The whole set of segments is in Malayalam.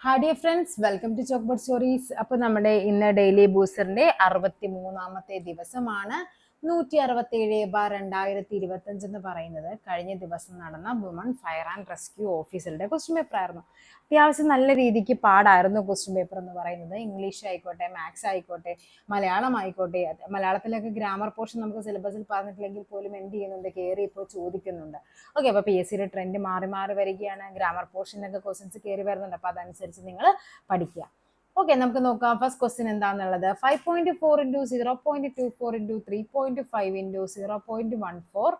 Hi dear friends welcome to chalkboard stories അപ്പോൾ നമ്മുടെ ഇന്ന് ഡെയിലി ബൂസ്റ്ററിന്റെ അറുപത്തി മൂന്നാമത്തെ ദിവസമാണ്. നൂറ്റി അറുപത്തി ഏഴ് ബാർ രണ്ടായിരത്തി ഇരുപത്തി അഞ്ച് എന്ന് പറയുന്നത് കഴിഞ്ഞ ദിവസം നടന്ന വുമൺ ഫയർ ആൻഡ് റെസ്ക്യൂ ഓഫീസറുടെ ക്വസ്റ്റ്യൻ പേപ്പർ ആയിരുന്നു. അത്യാവശ്യം നല്ല രീതിക്ക് പാടായിരുന്നു ക്വസ്റ്റ്യൻ പേപ്പർ എന്ന് പറയുന്നത്. ഇംഗ്ലീഷ് ആയിക്കോട്ടെ മാത്സ് ആയിക്കോട്ടെ മലയാളം ആയിക്കോട്ടെ മലയാളത്തിലൊക്കെ ഗ്രാമർ പോർഷൻ നമുക്ക് സിലബസിൽ പറഞ്ഞിട്ടില്ലെങ്കിൽ പോലും എന്ത് ചെയ്യുന്നുണ്ട്? കയറി ഇപ്പോൾ ചോദിക്കുന്നുണ്ട്. ഓക്കെ അപ്പോൾ പി എസ് സിയുടെ ട്രെൻഡ് മാറി മാറി വരികയാണ്. ഗ്രാമർ പോർഷനൊക്കെ ക്വസ്റ്റ്യൻസ് കയറി വരുന്നുണ്ട്. അപ്പോൾ അതനുസരിച്ച് നിങ്ങൾ പഠിക്കുക. ഓക്കെ നമുക്ക് നോക്കാം. ഫസ്റ്റ് ക്വസ്റ്റ്യൻ എന്താണെന്നുള്ളത് five point four into zero point two four into three point five into zero point one four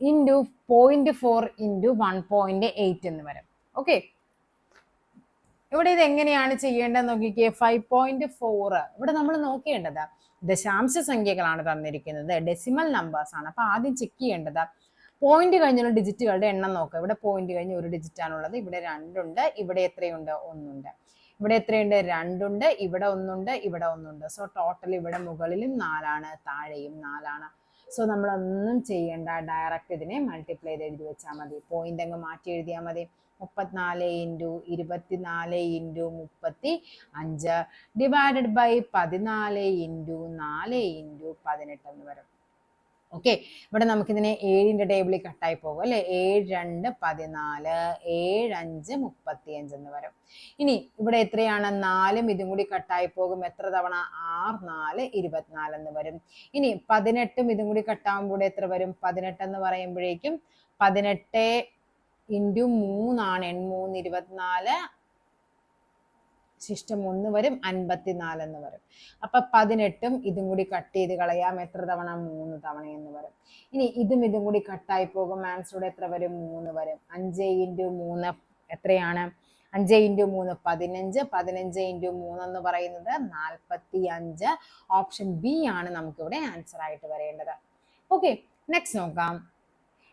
into point four into one point eight എന്ന് വരും. ഓക്കെ ഇവിടെ ഇത് എങ്ങനെയാണ് ചെയ്യേണ്ടത് നോക്കിക്കേ? ഫൈവ് പോയിന്റ് ഫോർ ഇവിടെ നമ്മൾ നോക്കേണ്ടത് ദശാംശ സംഖ്യകളാണ് തന്നിരിക്കുന്നത്. ഡെസിമൽ നമ്പേഴ്സ് ആണ്. അപ്പൊ ആദ്യം ചെക്ക് ചെയ്യേണ്ടത് പോയിന്റ് കഴിഞ്ഞുള്ള ഡിജിറ്റുകളുടെ എണ്ണം നോക്കുക. ഇവിടെ പോയിന്റ് കഴിഞ്ഞ് ഒരു ഡിജിറ്റ് ആണുള്ളത്. ഇവിടെ രണ്ടുണ്ട്. ഇവിടെ എത്രയുണ്ട്? ഒന്നുണ്ട്. ഇവിടെ എത്രയുണ്ട്? രണ്ടുണ്ട് ഇവിടെ ഒന്നുണ്ട് ഇവിടെ ഒന്നുണ്ട്. സോ ടോട്ടൽ ഇവിടെ മുകളിലും നാലാണ് താഴെയും നാലാണ്. സോ നമ്മൾ ഒന്നും ചെയ്യേണ്ട. ഡയറക്റ്റ് ഇതിനെ മൾട്ടിപ്ലൈ ചെയ്ത് എഴുതി വെച്ചാൽ മതി. പോയിന്റ് അങ്ങ് മാറ്റി എഴുതിയാൽ മതി. മുപ്പത്തിനാല് ഇന്റു ഇരുപത്തിനാല് ഇന്റു മുപ്പത്തി അഞ്ച് ഡിവൈഡഡ് ബൈ പതിനാല് ഇന്റു നാല് ഇന്റു പതിനെട്ട് എന്ന് വരും. ഓക്കെ ഇവിടെ നമുക്കിതിനെ ഏഴിന്റെ ടേബിളിൽ കട്ടായി പോകും അല്ലേ? ഏഴ് രണ്ട് പതിനാല് ഏഴ് അഞ്ച് മുപ്പത്തി അഞ്ച് എന്ന് വരും. ഇനി ഇവിടെ എത്രയാണ്? നാലും ഇതും കൂടി കട്ടായി പോകും. എത്ര തവണ? ആറ് നാല് ഇരുപത്തിനാല് എന്ന് വരും. ഇനി പതിനെട്ടും ഇതും കൂടി കട്ടാകുമ്പോൾ എത്ര വരും? പതിനെട്ട് എന്ന് പറയുമ്പോഴേക്കും പതിനെട്ട് ഇന്റു മൂന്നാണ്. എൺമൂന്ന് ഇരുപത്തിനാല് ശിഷ്ടം ഒന്ന് വരും അൻപത്തിനാല് എന്ന് വരും. അപ്പൊ പതിനെട്ടും ഇതും കൂടി കട്ട് ചെയ്ത് കളയാം. എത്ര തവണ? മൂന്ന് തവണ എന്ന് വരും. ഇനി ഇതും ഇതും കൂടി കട്ടായി പോകും. ആൻസറോട് എത്ര വരും? മൂന്ന് വരും. അഞ്ച് ഇന്റു മൂന്ന് എത്രയാണ്? അഞ്ച് ഇന്റു മൂന്ന് പതിനഞ്ച്. പതിനഞ്ച് ഇന്റു മൂന്ന് എന്ന് പറയുന്നത് നാൽപ്പത്തി അഞ്ച് ഓപ്ഷൻ ബി ആണ് നമുക്കിവിടെ ആൻസർ ആയിട്ട് വരേണ്ടത്. ഓക്കെ നെക്സ്റ്റ് നോക്കാം.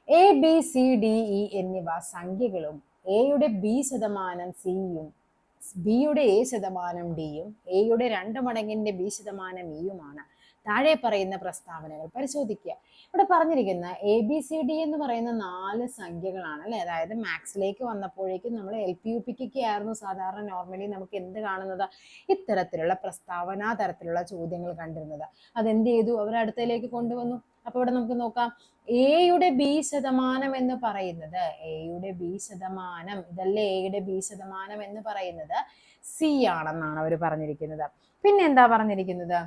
A B C D E എന്നിവ സംഖ്യകളും എയുടെ ബി ശതമാനം സിയും ബിയുടെ എ ശതമാനം ഡിയും എയുടെ രണ്ട് മടങ്ങിന്റെ ബി ശതമാനം ഇയുമാണ്. താഴെ പറയുന്ന പ്രസ്താവനകൾ പരിശോധിക്കുക. ഇവിടെ പറഞ്ഞിരിക്കുന്ന എ ബി സി ഡി എന്ന് പറയുന്ന നാല് സംഖ്യകളാണ് അല്ലെ? അതായത് മാത്സിലേക്ക് വന്നപ്പോഴേക്കും നമ്മൾ എൽ പി യു പിക്കൊക്കെ ആയിരുന്നു സാധാരണ നോർമലി നമുക്ക് എന്ത് കാണുന്നത്? ഇത്തരത്തിലുള്ള പ്രസ്താവനാ തരത്തിലുള്ള ചോദ്യങ്ങൾ കണ്ടിരുന്നത്. അതെന്ത് ചെയ്തു? അവർ അടുത്തയിലേക്ക് കൊണ്ടുവന്നു. അപ്പോൾ ഇവിടെ നമുക്ക് നോക്കാം. എയുടെ ബി ശതമാനം എന്ന് പറയുന്നത് എയുടെ ബി ശതമാനം ഇതല്ലേ എയുടെ ബി ശതമാനം എന്ന് പറയുന്നത് സി ആണെന്നാണ് അവർ പറഞ്ഞിരിക്കുന്നത്. പിന്നെ എന്താ പറഞ്ഞിരിക്കുന്നത്?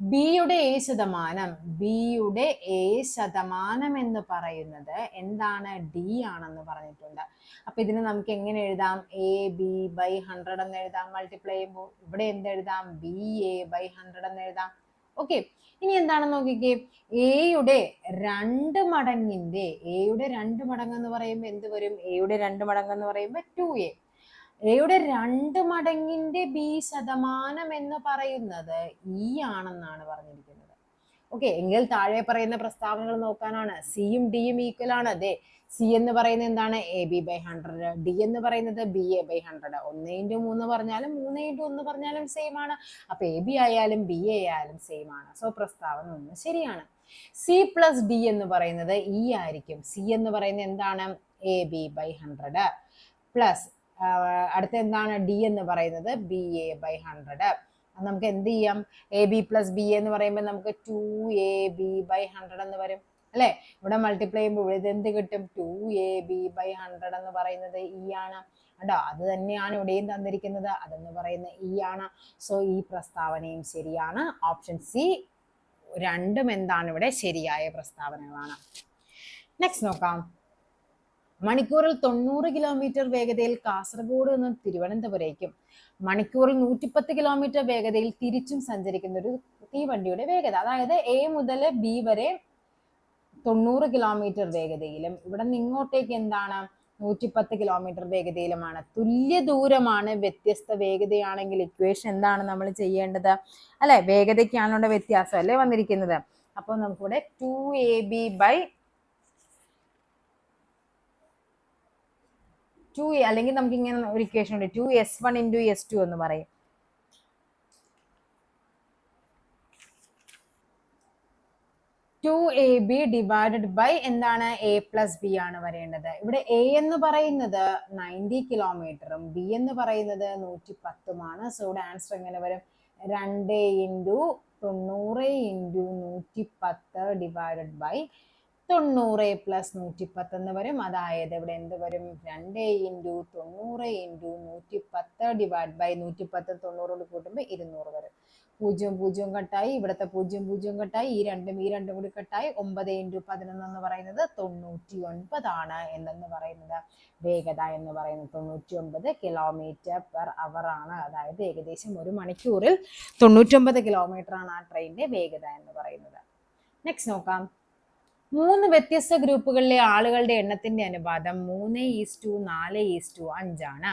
ബിയുടെ എ ശതമാനം ബിയുടെ എ ശതമാനം എന്ന് പറയുന്നത് എന്താണ്? ഡി ആണെന്ന് പറഞ്ഞിട്ടുണ്ട്. അപ്പൊ ഇതിന് നമുക്ക് എങ്ങനെ എഴുതാം? എ ബി ബൈ ഹൺഡ്രഡ് എന്ന് എഴുതാം. മൾട്ടിപ്ലൈ ചെയ്യുമ്പോൾ ഇവിടെ എന്ത് എഴുതാം? ബി എ ബൈ ഹൺഡ്രഡ് എന്ന് എഴുതാം. ഓക്കെ. ഇനി എന്താണെന്ന് നോക്കിക്കേ? എയുടെ രണ്ട് മടങ്ങിന്റെ എയുടെ രണ്ട് മടങ്ങ് എന്ന് പറയുമ്പോൾ എന്ത് വരും? എയുടെ രണ്ട് മടങ്ങ് എന്ന് പറയുമ്പോൾ ടു എ. എയുടെ രണ്ട് മടങ്ങിന്റെ ബി ശതമാനം എന്ന് പറയുന്നത് ഇ ആണെന്നാണ് പറഞ്ഞിരിക്കുന്നത്. ഓക്കെ എങ്കിൽ താഴെ പറയുന്ന പ്രസ്താവനകൾ നോക്കാനാണ്. സിയും ഡിയും ഈക്വൽ ആണ്. അതെ സി എന്ന് പറയുന്നത് എന്താണ്? A B by hundred D എന്ന് പറയുന്നത് ബി എ ബൈ ഹൺഡ്രഡ് ഒന്ന് ഇന്റു മൂന്ന് പറഞ്ഞാലും മൂന്ന് ഇന്റു ഒന്ന് പറഞ്ഞാലും സെയിം ആണ്. അപ്പൊ എ ബി ആയാലും ബി എ ആയാലും സെയിം ആണ്. സോ പ്രസ്താവന ഒന്ന് ശരിയാണ്. സി പ്ലസ് ഡി എന്ന് പറയുന്നത് ഇ ആയിരിക്കും. സി എന്ന് പറയുന്നത് എന്താണ്? A B by hundred plus അടുത്ത എന്താണ്? ഡി എന്ന് പറയുന്നത് ബി എ ബൈ ഹൺഡ്രഡ് നമുക്ക് എന്ത് ചെയ്യാം? എ ബി പ്ലസ് ബി എന്ന് പറയുമ്പോൾ നമുക്ക് two A B by hundred എന്ന് വരും. അല്ലെ? ഇവിടെ മൾട്ടിപ്ലൈ ചെയ്യുമ്പോൾ ഇത് എന്ത് കിട്ടും? Two A B by hundred എന്ന് പറയുന്നത് ഇ ആണ്. കേട്ടോ അത് തന്നെയാണ് ഇവിടെയും തന്നിരിക്കുന്നത്. അതെന്ന് പറയുന്ന ഇ ആണ്. സോ ഈ പ്രസ്താവനയും ശരിയാണ്. ഓപ്ഷൻ സി രണ്ടും എന്താണ് ഇവിടെ ശരിയായ പ്രസ്താവനകളാണ്. നെക്സ്റ്റ് നോക്കാം. മണിക്കൂറിൽ തൊണ്ണൂറ് കിലോമീറ്റർ വേഗതയിൽ കാസർഗോഡ് നിന്ന് തിരുവനന്തപുരേക്കും മണിക്കൂറിൽ നൂറ്റിപ്പത്ത് കിലോമീറ്റർ വേഗതയിൽ തിരിച്ചും സഞ്ചരിക്കുന്ന ഒരു തീവണ്ടിയുടെ വേഗത. അതായത് എ മുതൽ ബി വരെ തൊണ്ണൂറ് കിലോമീറ്റർ വേഗതയിലും ഇവിടെ നിന്ന് ഇങ്ങോട്ടേക്ക് എന്താണ്? നൂറ്റിപ്പത്ത് കിലോമീറ്റർ വേഗതയിലുമാണ്. തുല്യ ദൂരമാണ് വ്യത്യസ്ത വേഗതയാണെങ്കിൽ ഇക്വേഷൻ എന്താണ് നമ്മൾ ചെയ്യേണ്ടത്? അല്ലെ? വേഗതയ്ക്കാണുള്ള വ്യത്യാസം അല്ലേ വന്നിരിക്കുന്നത്? അപ്പോൾ നമുക്കിവിടെ two A B by two അല്ലെങ്കിൽ നമുക്ക് ഇങ്ങനെ ഒരു ഇക്വേഷൻ ഉണ്ട്. Two S one into S two എന്ന് പറയും. Two A B divided by എന്താണ്? എ പ്ലസ് ബി ആണ് വരേണ്ടത്. ഇവിടെ എ എന്ന് പറയുന്നത് നയന്റി കിലോമീറ്ററും ബി എന്ന് പറയുന്നത് നൂറ്റി പത്തുമാണ് സോ ഇവിടെ ആൻസർ എങ്ങനെ വരും? രണ്ട് ഇന്റു തൊണ്ണൂറ് ഇന്റു നൂറ്റി പത്ത് ഡിവൈഡഡ് ബൈ തൊണ്ണൂറ് പ്ലസ് നൂറ്റി പത്ത് എന്ന് വരും. അതായത് ഇവിടെ എന്ത് വരും? രണ്ട് ഇന്റു തൊണ്ണൂറ് ഇന്റു നൂറ്റി പത്ത് ഡിവൈഡ് ബൈ നൂറ്റി പത്ത് തൊണ്ണൂറോട് കൂട്ടുമ്പോൾ ഇരുന്നൂറ് വരും. പൂജ്യം പൂജ്യം കട്ടായി. ഇവിടുത്തെ പൂജ്യം പൂജ്യം കട്ടായി. ഈ രണ്ടും ഈ രണ്ടും കൂടി കട്ടായി. ഒമ്പത് ഇന്റു പതിനൊന്ന് എന്ന് പറയുന്നത് തൊണ്ണൂറ്റി ഒൻപതാണ് എന്തെന്ന് പറയുന്നത്. വേഗത എന്ന് പറയുന്നത് തൊണ്ണൂറ്റി ഒൻപത് കിലോമീറ്റർ പെർ അവർ ആണ്. അതായത് ഏകദേശം ഒരു മണിക്കൂറിൽ തൊണ്ണൂറ്റൊമ്പത് കിലോമീറ്റർ ആണ് ആ ട്രെയിനിന്റെ വേഗത എന്ന് പറയുന്നത്. നെക്സ്റ്റ് നോക്കാം. മൂന്ന് വ്യത്യസ്ത ഗ്രൂപ്പുകളിലെ ആളുകളുടെ എണ്ണത്തിന്റെ അനുപാതം മൂന്ന് ഈസ്റ്റു നാല് ഈസ്റ്റു അഞ്ചാണ്.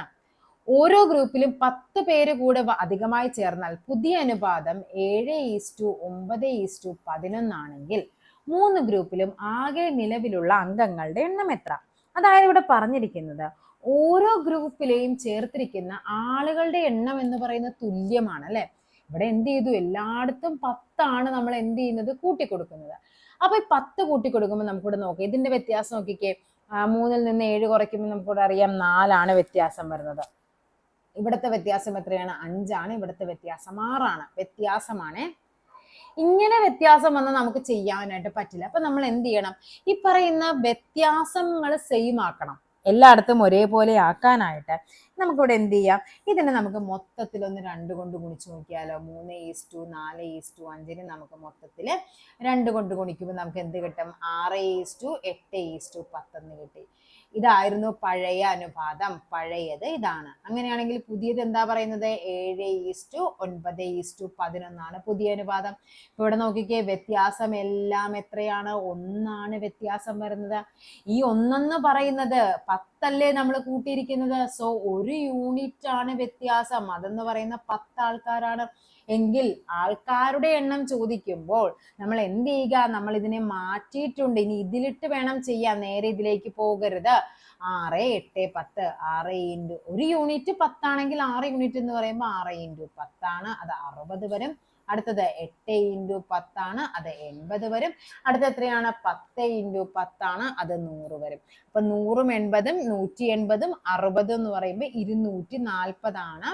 ഓരോ ഗ്രൂപ്പിലും പത്ത് പേര് കൂടെ അധികമായി ചേർന്നാൽ പുതിയ അനുപാതം ഏഴ് ഈസ്റ്റു ഒമ്പത് ഈസ്റ്റു പതിനൊന്നാണെങ്കിൽ മൂന്ന് ഗ്രൂപ്പിലും ആകെ നിലവിലുള്ള അംഗങ്ങളുടെ എണ്ണം എത്ര? അതായത് ഇവിടെ പറഞ്ഞിരിക്കുന്നത് ഓരോ ഗ്രൂപ്പിലെയും ചേർത്തിരിക്കുന്ന ആളുകളുടെ എണ്ണം എന്ന് പറയുന്നത് തുല്യമാണ് അല്ലെ? ഇവിടെ എന്ത് ചെയ്തു? എല്ലായിടത്തും പത്താണ് നമ്മൾ എന്ത് ചെയ്യുന്നത്? കൂട്ടിക്കൊടുക്കുന്നത്. അപ്പൊ ഈ പത്ത് കൂട്ടി കൊടുക്കുമ്പോൾ നമുക്കിവിടെ നോക്കാം. ഇതിന്റെ വ്യത്യാസം നോക്കിക്കേ. മൂന്നിൽ നിന്ന് ഏഴ് കുറയ്ക്കുമ്പോൾ നമുക്കിവിടെ അറിയാം നാലാണ് വ്യത്യാസം വരുന്നത്. ഇവിടുത്തെ വ്യത്യാസം എത്രയാണ്? അഞ്ചാണ്. ഇവിടുത്തെ വ്യത്യാസം ആറാണ്. വ്യത്യാസമാണ്. ഇങ്ങനെ വ്യത്യാസം വന്നാൽ നമുക്ക് ചെയ്യാനായിട്ട് പറ്റില്ല. അപ്പൊ നമ്മൾ എന്ത് ചെയ്യണം? ഈ പറയുന്ന വ്യത്യാസങ്ങൾ സെയിം ആക്കണം. എല്ലായിടത്തും ഒരേപോലെ ആക്കാനായിട്ട് നമുക്കിവിടെ എന്ത് ചെയ്യാം? ഇതിനെ നമുക്ക് മൊത്തത്തിൽ ഒന്ന് രണ്ട് കൊണ്ട് ഗുണിച്ച് നോക്കിയാലോ? മൂന്ന് ഈസ് ടു നാല് ഈസ് ടു അഞ്ചിന് നമുക്ക് മൊത്തത്തിൽ രണ്ട് കൊണ്ട് ഗുണിക്കുമ്പോൾ നമുക്ക് എന്ത് കിട്ടും? ആറ് ഈസ് ടു എട്ട് ഈസ് ടു പത്തെന്ന് കിട്ടി. ഇതായിരുന്നു പഴയ അനുപാതം പഴയത് ഇതാണ്. അങ്ങനെയാണെങ്കിൽ പുതിയത് എന്താ പറയുന്നത്? ഏഴ് ഈസ്റ്റു ഒൻപത് ഈസ്റ്റു പതിനൊന്നാണ് പുതിയ അനുപാതം. ഇപ്പൊ ഇവിടെ നോക്കിക്കേ വ്യത്യാസം എല്ലാം എത്രയാണ്? ഒന്നാണ് വ്യത്യാസം വരുന്നത്. ഈ ഒന്നെന്ന് പറയുന്നത് പത്തല്ലേ നമ്മൾ കൂട്ടിയിരിക്കുന്നത്? സോ ഒരു യൂണിറ്റ് ആണ് വ്യത്യാസം. അതെന്ന് പറയുന്ന പത്ത് ആൾക്കാരാണ് എങ്കിൽ ആൾക്കാരുടെ എണ്ണം ചോദിക്കുമ്പോൾ നമ്മൾ എന്ത് ചെയ്യുക? നമ്മൾ ഇതിനെ മാറ്റിയിട്ടുണ്ട്. ഇനി ഇതിലിട്ട് വേണം ചെയ്യാൻ. നേരെ ഇതിലേക്ക് പോകരുത്. ആറ് എട്ട് പത്ത്. ആറ് ഇന്റു ഒരു യൂണിറ്റ് പത്താണെങ്കിൽ ആറ് യൂണിറ്റ് എന്ന് പറയുമ്പോൾ ആറ് ഇന്റു പത്താണ്. അത് അറുപത് വരും. അടുത്തത് എട്ട് ഇന്റു പത്താണ്. അത് എൺപത് വരും. അടുത്ത എത്രയാണ്? പത്ത് ഇന്റു പത്താണ്. അത് നൂറ് വരും. അപ്പൊ നൂറും എൺപതും നൂറ്റി എൺപതും അറുപതും എന്ന് പറയുമ്പോൾ ഇരുന്നൂറ്റി നാൽപ്പതാണ്.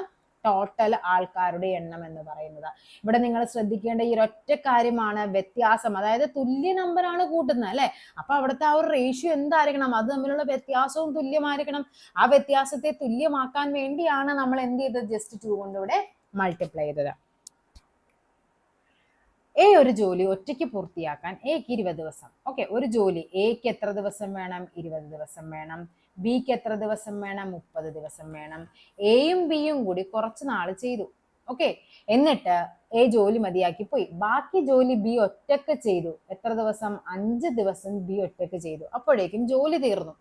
ടോട്ടൽ ആൾക്കാരുടെ എണ്ണം എന്ന് പറയുന്നത്. ഇവിടെ നിങ്ങൾ ശ്രദ്ധിക്കേണ്ട ഈ ഒരൊറ്റ കാര്യമാണ് വ്യത്യാസം. അതായത് തുല്യ നമ്പറാണ് കൂട്ടുന്നത് അല്ലെ? അപ്പൊ അവിടുത്തെ ആ ഒരു റേഷ്യോ എന്തായിരിക്കണം? അത് തമ്മിലുള്ള വ്യത്യാസവും തുല്യമായിരിക്കണം. ആ വ്യത്യാസത്തെ തുല്യമാക്കാൻ വേണ്ടിയാണ് നമ്മൾ എന്ത് ചെയ്തത്? ജസ്റ്റ് ടു കൊണ്ട് ഇവിടെ മൾട്ടിപ്ലൈ ചെയ്തത്. എ ഒരു ജോലി ഒറ്റയ്ക്ക് പൂർത്തിയാക്കാൻ എക്ക് ഇരുപത് ദിവസം. ഓക്കെ ഒരു ജോലി എക്ക് എത്ര ദിവസം വേണം? ഇരുപത് ദിവസം വേണം. ബിക്ക് എത്ര ദിവസം വേണം? മുപ്പത് ദിവസം വേണം. എയും ബിയും കൂടി കുറച്ച് നാൾ ചെയ്തു. ഓക്കെ എന്നിട്ട് എ ജോലി മതിയാക്കി. പോയി. ബാക്കി ജോലി ബി ഒറ്റയ്ക്ക് ചെയ്തു. എത്ര ദിവസം? അഞ്ച് ദിവസം ബി ഒറ്റയ്ക്ക് ചെയ്തു. അപ്പോഴേക്കും ജോലി തീർന്നു.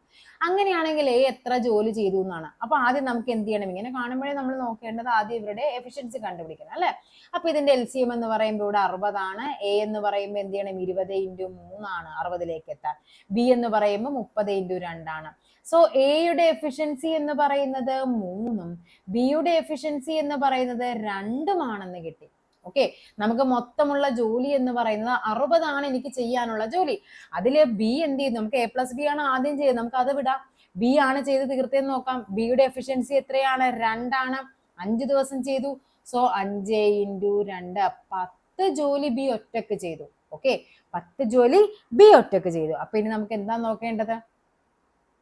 അങ്ങനെയാണെങ്കിൽ എ എത്ര ജോലി ചെയ്തു എന്നാണ്. അപ്പൊ ആദ്യം നമുക്ക് എന്ത് ചെയ്യണം? ഇങ്ങനെ കാണുമ്പോഴേ നമ്മൾ നോക്കേണ്ടത് ആദ്യം ഇവരുടെ എഫിഷ്യൻസി കണ്ടുപിടിക്കണം അല്ലെ? അപ്പൊ ഇതിന്റെ എൽ സി എം എന്ന് പറയുമ്പോൾ ഇവിടെ അറുപതാണ്. എ എന്ന് പറയുമ്പോൾ എന്ത് ചെയ്യണം? ഇരുപത് ഇന്റു മൂന്നാണ്. അറുപതിലേക്ക് എത്താൻ. ബി എന്ന് പറയുമ്പോൾ മുപ്പത് ഇന്റു രണ്ടാണ്. സോ എയുടെ എഫിഷ്യൻസി എന്ന് പറയുന്നത് മൂന്നും ബിയുടെ എഫിഷ്യൻസി എന്ന് പറയുന്നത് രണ്ടുമാണെന്ന് കിട്ടി. ഓക്കെ? നമുക്ക് മൊത്തമുള്ള ജോലി എന്ന് പറയുന്നത് അറുപതാണ് എനിക്ക് ചെയ്യാനുള്ള ജോലി. അതിൽ ബി എന്ത് ചെയ്യും നമുക്ക് എ പ്ലസ് ബി ആണ് ആദ്യം ചെയ്തത്. നമുക്ക് അത് വിടാം. ബി ആണ് ചെയ്ത് തീർത്തേന്ന് നോക്കാം. ബിയുടെ എഫിഷ്യൻസി എത്രയാണ്? രണ്ടാണ്. അഞ്ച് ദിവസം ചെയ്തു. സോ അഞ്ച് ഇന്റു രണ്ട്. പത്ത് ജോലി ബി ഒറ്റയ്ക്ക് ചെയ്തു. ഓക്കെ? പത്ത് ജോലി ബി ഒറ്റയ്ക്ക് ചെയ്തു. അപ്പൊ ഇനി നമുക്ക് എന്താ നോക്കേണ്ടത്?